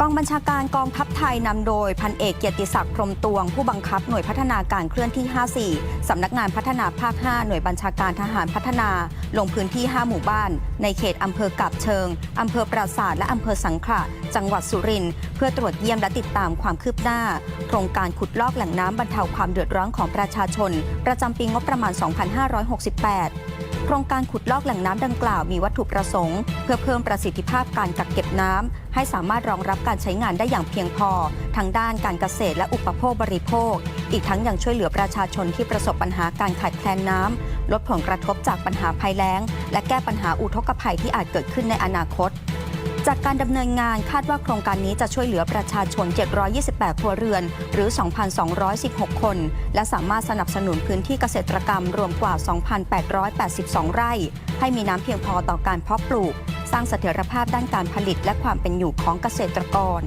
กองบัญชาการกองทัพไทยนำโดยพันเอกเกียรติศักดิ์พรมตวง ผู้บังคับหน่วยพัฒนาการเคลื่อนที่ 54 สำนักงานพัฒนาภาค 5 หน่วยบัญชาการทหารพัฒนา ลงพื้นที่ 5 หมู่บ้าน ในเขตอำเภอกาบเชิงอำเภอปราศาสาทและอำเภอสังขละจังหวัดสุรินทร์เพื่อตรวจเยี่ยมและติดตามความคืบหน้า โครงการขุดลอกแหล่งน้ำบรรเทาความเดือดร้อนของประชาชน ประจำปีงบประมาณ 2568 โครงการขุดลอกแหล่งน้ำดังกล่าวมีวัตถุประสงค์ เพื่อเพิ่มประสิทธิภาพการกักเก็บน้ำให้สามารถรองรับการใช้งานได้อย่างเพียงพอ ทั้งด้านการเกษตรและอุปโภคบริโภค อีกทั้งยังช่วยเหลือประชาชนที่ประสบปัญหาการขาดแคลนน้ำลดผลกระทบจากปัญหาภัยแล้ง และแก้ปัญหาอุทกภัยที่อาจเกิดขึ้นในอนาคต จากการดำเนินงานคาดว่าโครงการนี้จะช่วยเหลือประชาชน 728 ครัวเรือน หรือ 2,216 คน และสามารถสนับสนุนพื้นที่เกษตรกรรมรวมกว่า 2,882 ไร่ ให้มีน้ำเพียงพอต่อการเพาะปลูก สร้างเสถียรภาพด้านการผลิตและความเป็นอยู่ของเกษตรกร